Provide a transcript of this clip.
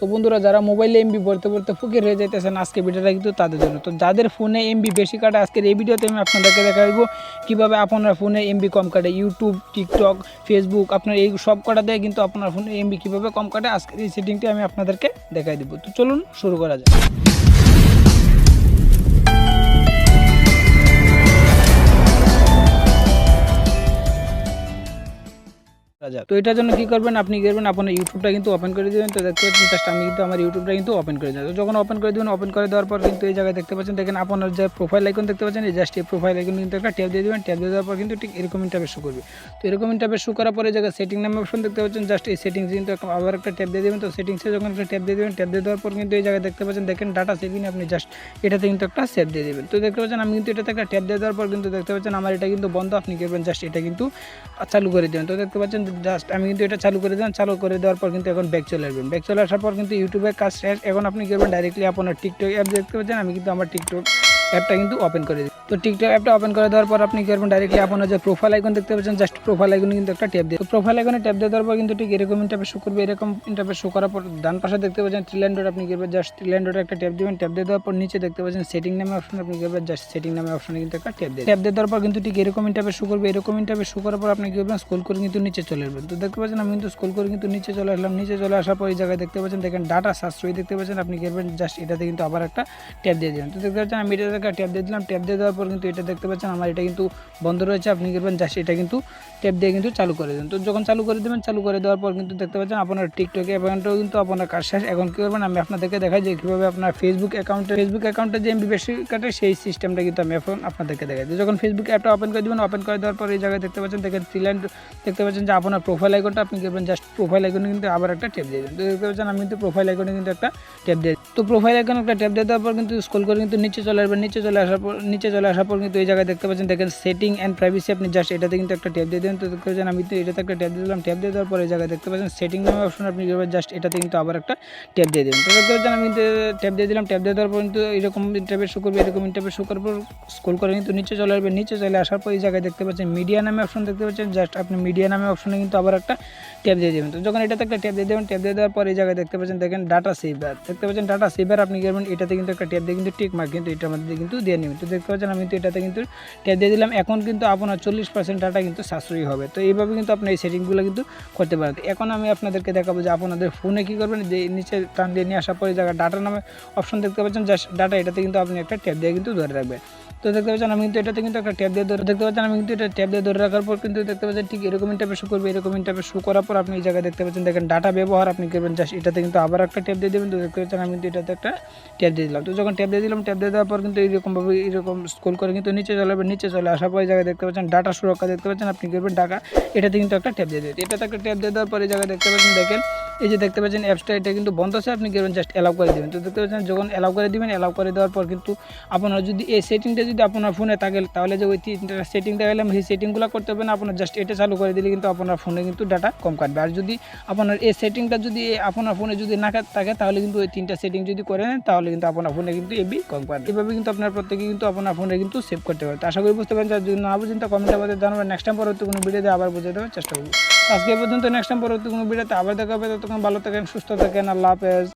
So বন্ধুরা, যারা মোবাইলে এমবি ভরতে ভরতে ফুকের হয়ে যাইতেছেন, আজকে ভিডিওটা কিন্তু তাদের জন্য। তো যাদের ফোনে এমবি বেশি কাটে, আজকের এই ভিডিওতে আমি আপনাদেরকে দেখাবো কীভাবে আপনার ফোনে এমবি কম কাটে। ইউটিউব টিকটক ফেসবুক আপনার এই সব কাটা দেয় কিন্তু আপনার ফোনে এমবি কীভাবে কম কাটে, আজকের এই সেটিংটি আমি আপনাদেরকে দেখাই দেবো। তো চলুন শুরু করা যায় যাক। তো এটার জন্য কি করবেন? আপনি কি করবেন আপনার ইউটিউবটা কিন্তু ওপেন করে দেবেন। তো দেখতে পাচ্ছেন জাস্ট আমি কিন্তু আমার ইউটিউবটা কিন্তু ওপেন করে দেবো। তো যখন ওপেন করে দেবেন ওপেন করে দেওয়ার পর কিন্তু এই জায়গায় দেখতে পাচ্ছেন, দেখেন আপনার যে প্রোফাইল আইকন দেখতে পাচ্ছেন, এই জাস্ট এই প্রোফাইল আইকন কিন্তু একটা ট্যাপ দিয়ে দেবেন। ট্যাপ দিয়ে দেওয়ার পর কিন্তু ঠিক এরকম ইন্টারভেস শো করবে। তো এরকম ইন্টারভেস শো করার পরে জায়গায় সেটিং নামে অপশন দেখতে পাচ্ছেন জাস্ট এই সেটিংস কিন্তু আবার একটা ট্যাপ দিয়ে দেবেন। তো সেটিংসে যখন একটা ট্যাপ দিয়ে দেবেন ট্যাপ দিয়ে দেওয়ার পর কিন্তু এই জায়গায় দেখতে পাচ্ছেন, দেখেন ডাটা সেভিং আপনি জাস্ট এটাতে কিন্তু একটা সেভ দিয়ে দেবেন। তো দেখতে পাচ্ছেন, আমি কিন্তু এটাতে একটা ট্যাপ দিয়ে দেওয়ার পর কিন্তু দেখতে পাচ্ছেন, আমার এটা কিন্তু বন্ধ, আপনি করবেন জাস্ট এটা কিন্তু চালু করে দেবেন। তো দেখতে পাচ্ছেন জাস্ট আমি কিন্তু এটা চালু করে দেবেন চালু করে দেওয়ার পর কিন্তু এখন ব্যাক চলে আসবেন। ব্যাক চলে আসার পর কিন্তু ইউটিউবের কাজ শেষ। এখন আপনি কি করবেন? ডাইরেক্টলি আপনার টিকটক অ্যাপ দেখতে পাচ্ছেন, আমি কিন্তু আমার টিকটক অ্যাপটা কিন্তু ওপেন করে দিই তো টিকটক অ্যাপটা ওপেন করে দেওয়ার পর আপনি কি করবেন ডাইরেক্টলি আপনার যে প্রোফাইল আইকন দেখতে পাচ্ছেন জাস্ট প্রোফাইল আইকনে কিন্তু একটা ট্যাপ দিয়ে প্রোফাইল আইকনে ট্যাপ দিয়ে দেওয়ার পর কিন্তু ঠিক এরকম ইন্টারফেস শো করবে, এরকম ইন্টারফেস শো করার পর ডান পাশে দেখতে পাচ্ছেন থ্রিল্যান্ড ডট আপনি করবেন জাস্ট থ্রিল্যান্ড ডট একটা ট্যাপ দেবেন। ট্যাপ দিয়ে দেওয়ার পর নিচে দেখতে পাচ্ছেন সেটিং নামে অপশন আপনি করবেন জাস্ট সেটিং নামে অপশনে কিন্তু একটা ট্যাপ দিয়ে ট্যাপ দিয়ে দেওয়ার পর কিন্তু ঠিক এরকম ইন্টারফেস শো করবে, এরকম ইন্টারফেস শো করার পর আপনি কি করবেন স্ক্রল করে কিন্তু নিচে চলে আসবেন। তো দেখতে পাচ্ছেন আমি কিন্তু স্ক্রল করে কিন্তু নিচে চলে আসলাম। নিচে চলে আসার পর এই জায়গায় দেখতে পাচ্ছেন, দেখেন ডাটা সাশ্রয়ী দেখতে পাচ্ছেন, আপনি করবেন জাস্ট এটাতে কিন্তু আবার একটা ট্যাপ দিয়ে দিলেন তো দেখতে পাচ্ছেন আমি এটাতে একটা ট্যাপ দিয়ে দিলাম। ট্যাপ দিয়ে দেওয়ার পর কিন্তু এটা দেখতে পাচ্ছেন, আমার এটা কিন্তু বন্ধ রয়েছে। আপনি করবেন জাস্ট এটা কিন্তু ট্যাপ দিয়ে কিন্তু চালু করে দেবেন তো যখন চালু করে দেবেন, চালু করে দেওয়ার পর কিন্তু দেখতে পাচ্ছেন আপনার টিকটকে অ্যাকাউন্টেও কিন্তু আপনার কাজ শেষ। এখন কী করবেন, আমি আপনাদেরকে দেখাই যে কীভাবে আপনার ফেসবুক অ্যাকাউন্টে ফেসবুক অ্যাকাউন্টে যে এমবি বেশি কাটে, সেই সিস্টেমটা কিন্তু আমি এখন আপনাদেরকে দেখাই যখন ফেসবুক অ্যাপটা ওপেন করে দেবেন ওপেন করে দেওয়ার পর এই জায়গায় দেখতে পাচ্ছেন, দেখেন থ্রিল্যান্ড দেখতে পাচ্ছেন যে আপনার প্রোফাইল আইকনটা আপনি করবেন জাস্ট প্রোফাইল আইকনে কিন্তু আবার একটা ট্যাপ দিয়ে দেবেন। তো দেখতে পাচ্ছেন, আমি কিন্তু প্রোফাইল আইকনে কিন্তু একটা ট্যাপ দিয়ে। তো প্রোফাইল এখন একটা ট্যাপ দিয়ে দেওয়ার পর কিন্তু স্ক্রল করে কিন্তু নিচে চলে আসবেন নিচে চলে আসার পর নিচে চলে আসার পর কিন্তু এই জায়গায় দেখতে পাচ্ছেন দেখেন সেটিং অ্যান্ড প্রাইভেসি আপনি জাস্ট এটাতে কিন্তু একটা ট্যাপ দিয়ে দেবেন তো দেখতে পাচ্ছেন আমি তো এটাতে একটা ট্যাপ দিয়ে দিলাম ট্যাপ দিয়ে দেওয়ার পর এই জায়গায় দেখতে পাচ্ছেন সেটিং নামে অপশন আপনি জাস্ট এটাতে কিন্তু আবার একটা ট্যাপ দিয়ে দেবেন তো দেখতে পাচ্ছেন আমি ট্যাপ দিয়ে দিলাম ট্যাপ দিয়ে দেওয়ার পর কিন্তু এরকম ইন্টারভেট শো করবে এরকম ইন্টারভেট শো করার পর স্ক্রল করে কিন্তু নিচে চলে আসবে নিচে চলে আসার পর এই জায়গায় দেখতে পাচ্ছেন মিডিয়া নামে অপশন দেখতে পাচ্ছেন জাস্ট আপনি মিডিয়া নামে অপশনে কিন্তু আবার একটা ট্যাপ দিয়ে দেবেন তো যখন এটাতে একটা ট্যাপ দিয়ে দেবেন ট্যাপ দিয়ে দেওয়ার পর এই জায়গায় দেখতে পাচ্ছেন দেখেন ডাটা সেভার দেখতে পাচ্ছেন ডাটা সেভার আপনি করবেন এটাতে কিন্তু একটা ট্যাপ দিয়ে কিন্তু টিক মার্ক কিন্তু এটার মধ্যে কিন্তু দিয়ে নেবেন। তো দেখতে পাচ্ছেন, আমি কিন্তু এটাতে কিন্তু ট্যাপ দিয়ে দিলাম। এখন কিন্তু আপনার চল্লিশ পার্সেন্ট ডাটা কিন্তু সাশ্রয়ী হবে। তো এইভাবে কিন্তু আপনি এই সেটিংগুলো কিন্তু করতে পারেন। এখন আমি আপনাদেরকে দেখাবো যে আপনাদের ফোনে কী করবেন, যে নিচে টান দিয়ে নিয়ে আসার পরে জায়গায় ডাটা নামে অপশন দেখতে পাচ্ছেন জাস্ট ডাটা এটাতে কিন্তু আপনি একটা ট্যাপ দিয়ে কিন্তু ধরে রাখবেন। তো দেখতে পাচ্ছেন, আমি কিন্তু এটাতে কিন্তু একটা ট্যাপ দিয়ে ধরে দেখতে পাচ্ছেন, আমি কিন্তু এটা ট্যাপ দিয়ে ধরে রাখার পর কিন্তু দেখতে পাচ্ছেন, ঠিক এরকম ইন্টারপে শো করবে, এরকম ইন্টারপে শো করার পর আপনি এই জায়গায় দেখতে পাচ্ছেন, দেখেন ডাটা ব্যবহার আপনি করবেন জাস্ট এটাতে কিন্তু আবার একটা ট্যাপ দিয়ে দেবেন, তো দেখতে পাচ্ছেন, আমি কিন্তু এটাতে একটা ট্যাপ দিয়ে দিলাম। তো যখন ট্যাপ দিয়ে দিলাম ট্যাপ দিয়ে দেওয়ার পর কিন্তু এইরকমভাবে এরকম স্কুল করে কিন্তু নিচে চলে যাবে নিচে চলে আসার পর এই জায়গায় দেখতে পাচ্ছেন ডাটা সুরক্ষা দেখতে পাচ্ছেন, আপনি করবেন টাকা এটাতে কিন্তু একটা ট্যাপ দিয়ে দেবেন। এটাতে একটা ট্যাপ দিয়ে দেওয়ার পর এই জায়গায় দেখতে পাচ্ছেন, দেখেন এই যে দেখতে পাচ্ছেন অ্যাপসটা এটা কিন্তু বন্ধ আছে, আপনি করবেন জাস্ট অ্যালাউ করে দেবেন। তো দেখতে পাচ্ছেন, যখন অ্যালাউ করে দিবেন অ্যালাউ করে দেওয়ার পর কিন্তু আপনার যদি এই সেটিংটা যদি আপনার ফোনে থাকে, তাহলে যে ওই তিনটা সেটিং দেখালাম সেই সেটিংগুলো করতে হবে না, আপনার জাস্ট এটা চালু করে দিলে কিন্তু আপনার ফোনে কিন্তু ডাটা কম কাটবে। আর যদি আপনার এই সেটিংটা যদি আপনার ফোনে যদি না থাকে, তাহলে কিন্তু ওই তিনটা সেটিং যদি করে নেন, তাহলে কিন্তু আপনার ফোনে কিন্তু এবি কম কাটবে। এভাবে কিন্তু আপনার প্রত্যেকে কিন্তু আপনার ফোনে কিন্তু সেভ করতে পারে তো আশা করি বুঝতে পারেন যদি না বুঝেন, তা কমেন্টের মধ্যে জানাবেন। নেক্সট টাইম পরবর্তী কোনো ভিডিওতে আবার বুঝে দেওয়ার চেষ্টা করব। আজকে পর্যন্ত নেক্সট টাইম পরবর্তী কোনো ভিডিওতে আবার দেখা হবে, ততক্ষণ ভালো থাকেন, সুস্থ থাকেন, আল্লাহ হাফেজ।